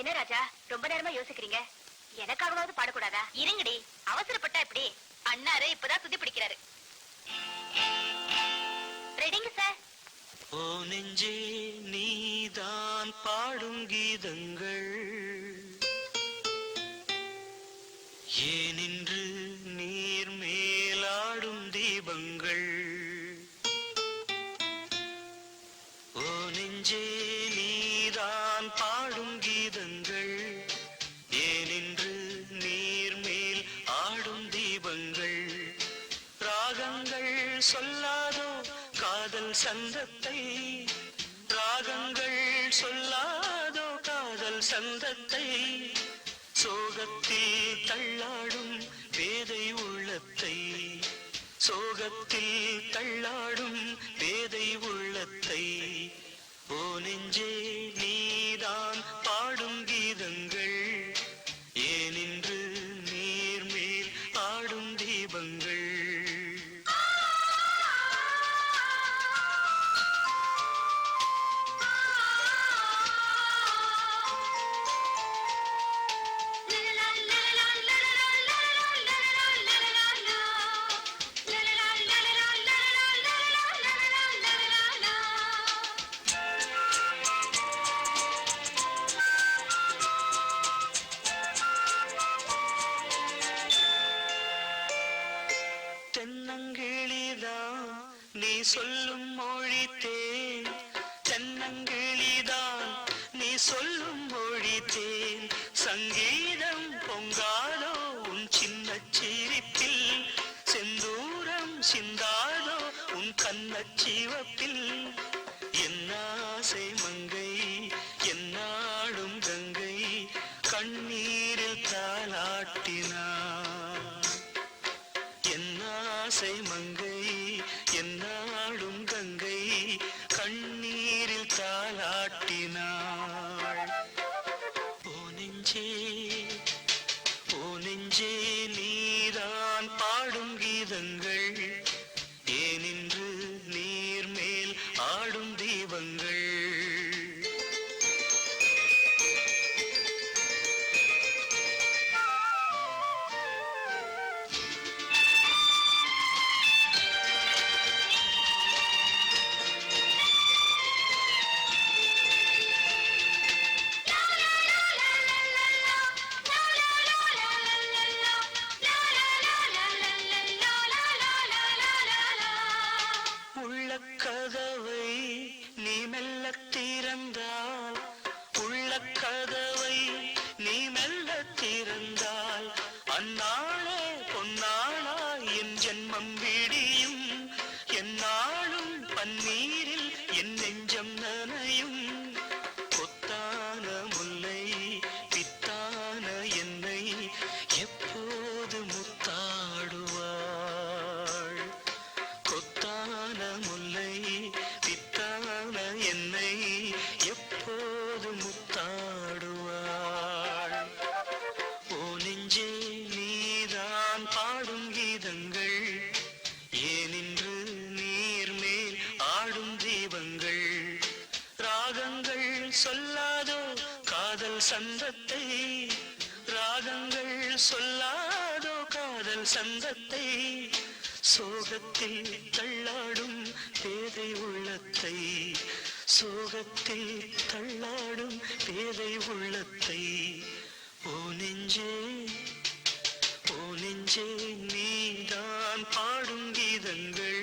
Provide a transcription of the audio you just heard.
என்ன ராஜா? ரொம்ப நேரமா யோசிக்கிறீங்க. எனக்காகவாவது பாடக்கூடாதா? இருங்கடி. அவசரப்பட்டா எப்படி? அண்ணாரு இப்பதான் சுத்தி பிடிக்கிறாரு. ரெடிங்க சார் ஓ நெஞ்சே நீதான் பாடும் கீதங்கள். சந்தத்தை ராகங்கள் சொல்லாதோ காதல் சந்தத்தை சோகத்தில் தள்ளாடும் வேதை உள்ளத்தை சோகத்தில் தள்ளாடும் வேதை உள்ளத்தை ஓ நெஞ்சே நீதான் பாடும் கீதங்கள் நீ சொல்லும் மொழி தேன் தென்னங்கிளிதான். நீ சொல்லும் மொழி தேன் சங்கீதம் பொங்காதோ உன் சின்ன சிரிப்பில் செந்தூரம் சிந்தாதோ உன் கண்ண சிவப்பில் என்ன ஆசை மங்கை என்னாடும் கங்கை கண்ணீரில் தாளாட்டினா என்ன ஆசை மங்கை அண்ணா சொல்லாதோ காதல் சங்கத்தை சோகத்தில் தள்ளாடும் பேதை உள்ளத்தை சோகத்தில் தள்ளாடும் பேதை உள்ளத்தை. ஓ நெஞ்சே ஓ நெஞ்சே நீதான் பாடும் கீதங்கள்